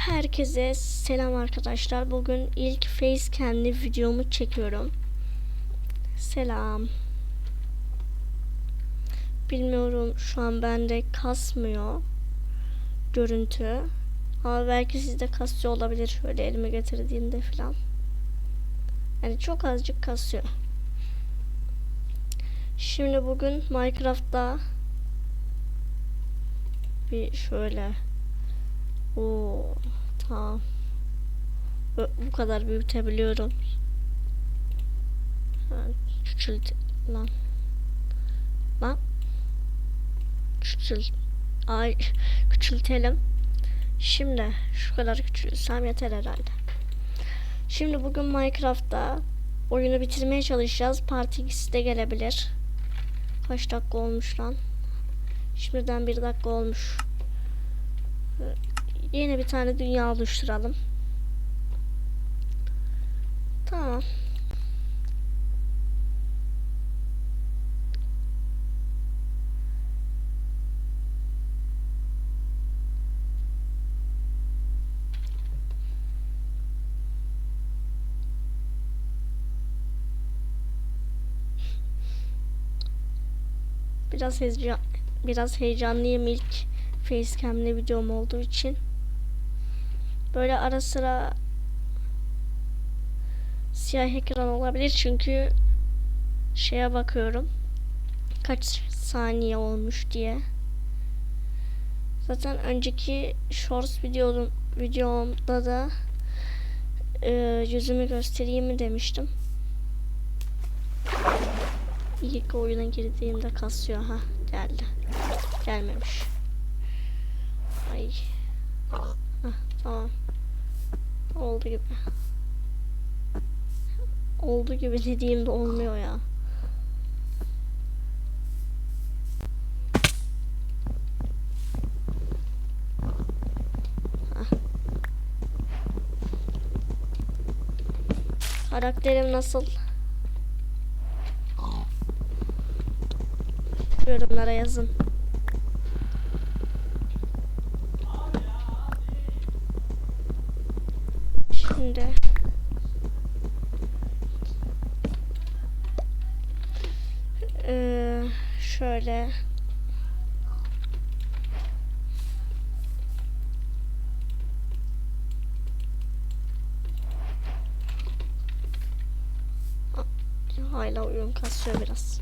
Herkese selam arkadaşlar. Bugün ilk facecam'li videomu çekiyorum. Selam. Bilmiyorum şu an bende kasmıyor görüntü. Ama belki sizde kasıyor olabilir şöyle elime getirdiğimde falan. Yani çok azıcık kasıyor. Şimdi bugün Minecraft'ta bir şöyle Oo, tamam. Bu, kadar büyütebiliyorum. Küçült lan. Lan. Küçült. Ay küçültelim. Şimdi şu kadar küçülsem yeter herhalde. Şimdi bugün Minecraft'ta oyunu bitirmeye çalışacağız. İkisi de gelebilir. Kaç dakika olmuş lan? Şimdiden bir dakika olmuş. Yeni bir tane dünya oluşturalım. Tamam. Biraz heyecan biraz heyecanlıyım ilk facecam'li videom olduğu için. Böyle ara sıra siyah ekran olabilir çünkü şeye bakıyorum kaç saniye olmuş diye. Zaten önceki shorts videom, videomda da e, yüzümü göstereyim mi demiştim. İlk oyuna girdiğimde kasıyor ha geldi. Gelmemiş. Ay. Hah, tamam. Oldu gibi. Oldu gibi dediğimde olmuyor ya. Karakterim nasıl? Yorumlara yazın. Şimdi Ee, şöyle Hala oyun kasıyor biraz.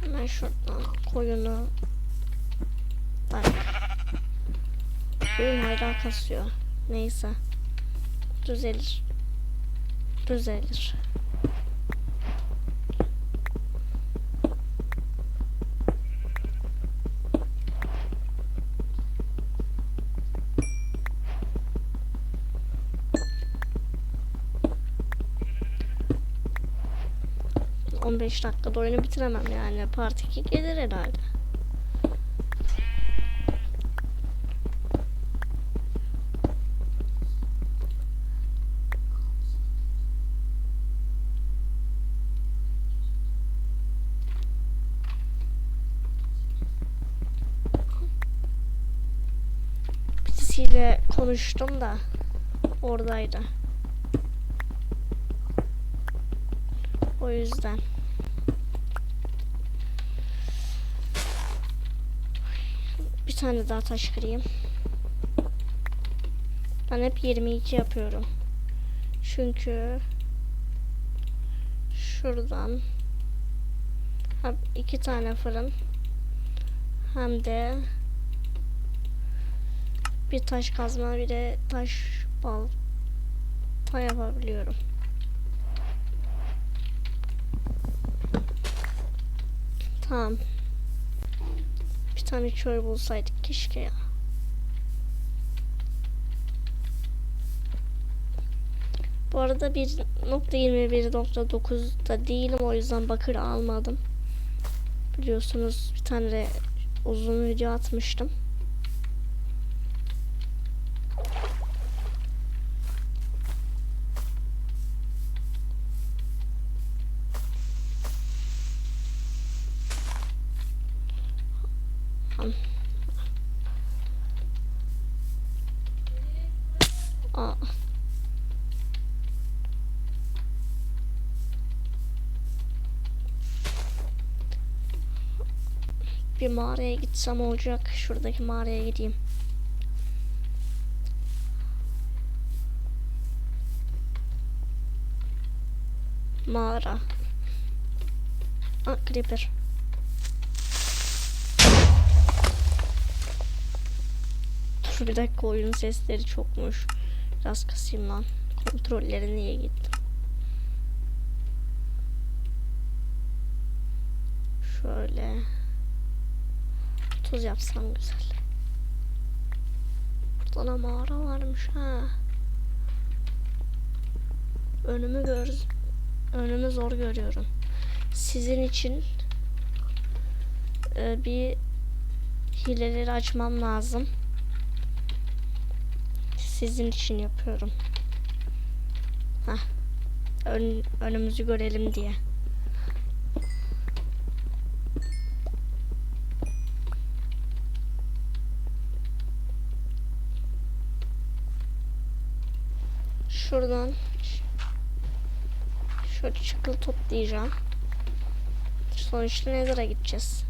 Hemen şuradan koyunu Bak. Oyun hala kasıyor. Neyse. Düzelir. Düzelir. Beş dakikada oyunu bitiremem yani. Part 2 gelir herhalde. Konuştum da oradaydı. O yüzden. Bir tane daha taş kırayım. Ben hep 22 yapıyorum. Çünkü şuradan hem iki tane fırın hem de bir taş kazma bir de taş balta yapabiliyorum. Tamam. Bir tane köy bulsaydık keşke ya. Bu arada 1.21.9'da değilim o yüzden bakır almadım. Biliyorsunuz bir tane uzun video atmıştım. Bir mağaraya gitsem olacak. Şuradaki mağaraya gideyim. Mağara. Aa, creeper. Dur bir dakika oyun sesleri çokmuş. Biraz kasayım lan. Kontrolleri niye gittim? Şöyle. Tuz yapsam güzel. Burada da mağara varmış ha. Önümü gör önümü zor görüyorum. Sizin için e, bir hileleri açmam lazım. Sizin için yapıyorum. Hah. Ön, önümüzü görelim diye. Şuradan şöyle çıkıl toplayacağım. Sonuçta Nether'a gideceğiz.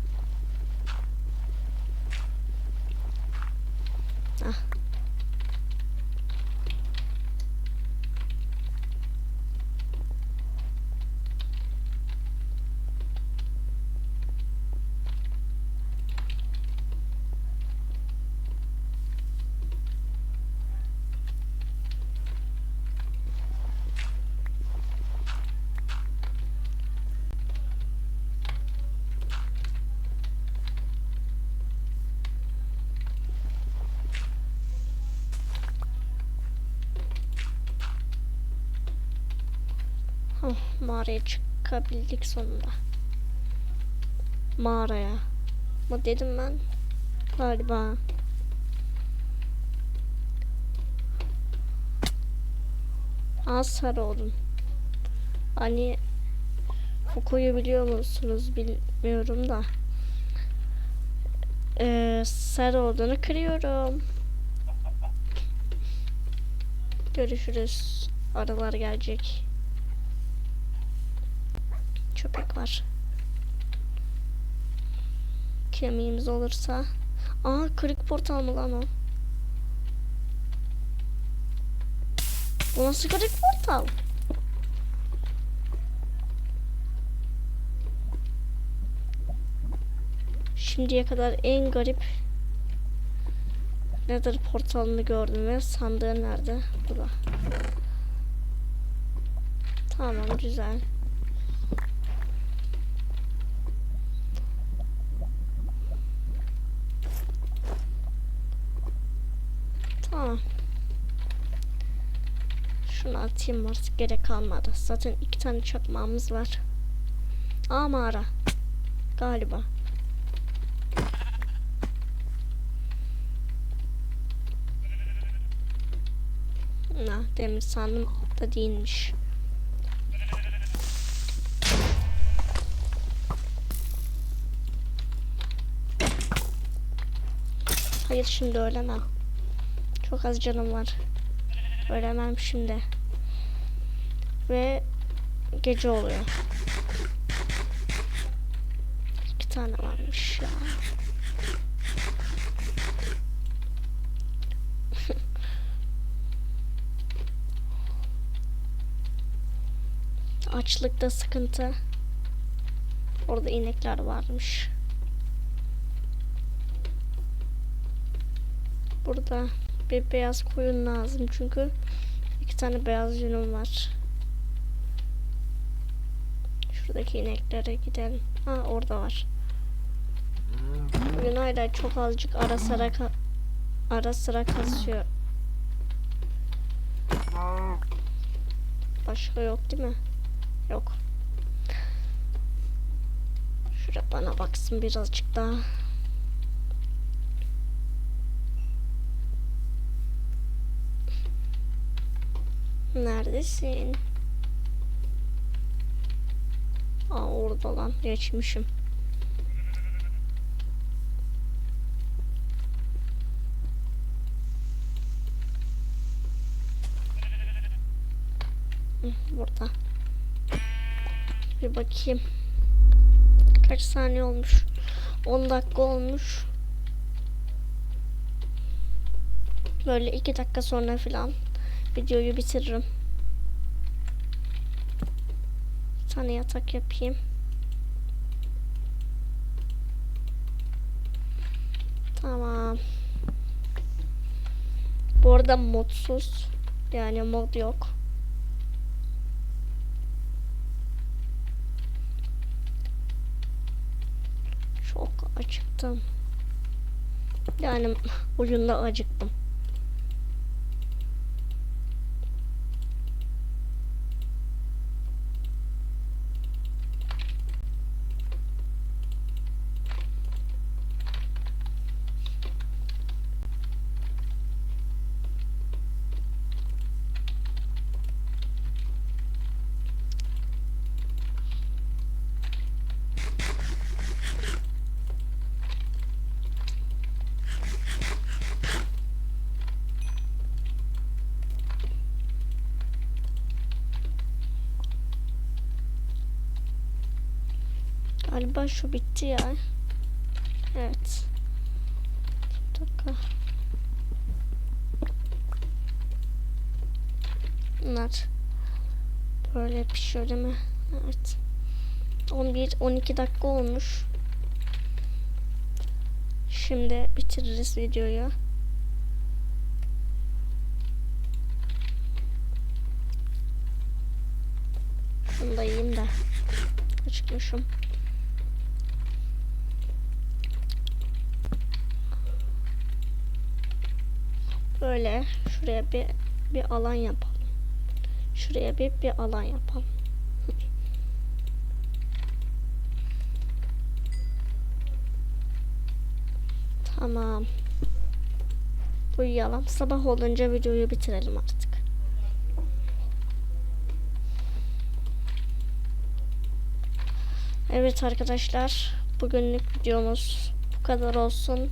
Oh, mağaraya çıkabildik sonunda. Mağaraya. Mı dedim ben? Galiba. Az sarı olun. Hani Fuku'yu biliyor musunuz bilmiyorum da. Ee, sarı olduğunu kırıyorum. Görüşürüz. Arılar gelecek. Köpek var. Kemiğimiz olursa. Aa kırık portal mı lan o? Bu nasıl kırık portal? Şimdiye kadar en garip Nether portalını gördüm ve sandığı nerede? Burada. Tamam güzel. Tamam. Şunu atayım artık gerek kalmadı. Zaten iki tane çakmağımız var. Aa mağara. Galiba. Na, demir sandım da değilmiş. Hayır şimdi ölemem. Çok az canım var. Ölemem şimdi. Ve gece oluyor. İki tane varmış ya. Açlıkta sıkıntı. Orada inekler varmış. Burada bir beyaz koyun lazım çünkü iki tane beyaz yünüm var. Şuradaki ineklere gidelim. Ha orada var. Hala çok azıcık ara sıra ara sıra kasıyor. Başka yok değil mi? Yok. Şuraya bana baksın birazcık daha. Neredesin? Aa orada lan geçmişim. Burada. Bir bakayım. Kaç saniye olmuş? 10 dakika olmuş. Böyle 2 dakika sonra falan videoyu bitiririm. Bir tane yatak yapayım. Tamam. Bu arada modsuz. Yani mod yok. Çok acıktım. Yani oyunda acıktım. Galiba şu bitti ya. Evet. Bir dakika. Bunlar böyle pişiyor değil mi? Evet. 11 12 dakika olmuş. Şimdi bitiririz videoyu. Şunu da yiyeyim de. Acıkmışım. Böyle şuraya bir bir alan yapalım. Şuraya bir bir alan yapalım. Tamam. Uyuyalım. Sabah olunca videoyu bitirelim artık. Evet arkadaşlar. Bugünlük videomuz bu kadar olsun.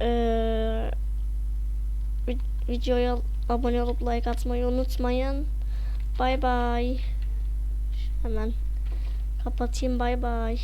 Ee, videoya abone olup like atmayı unutmayın. Bay bay. Hemen kapatayım bay bay.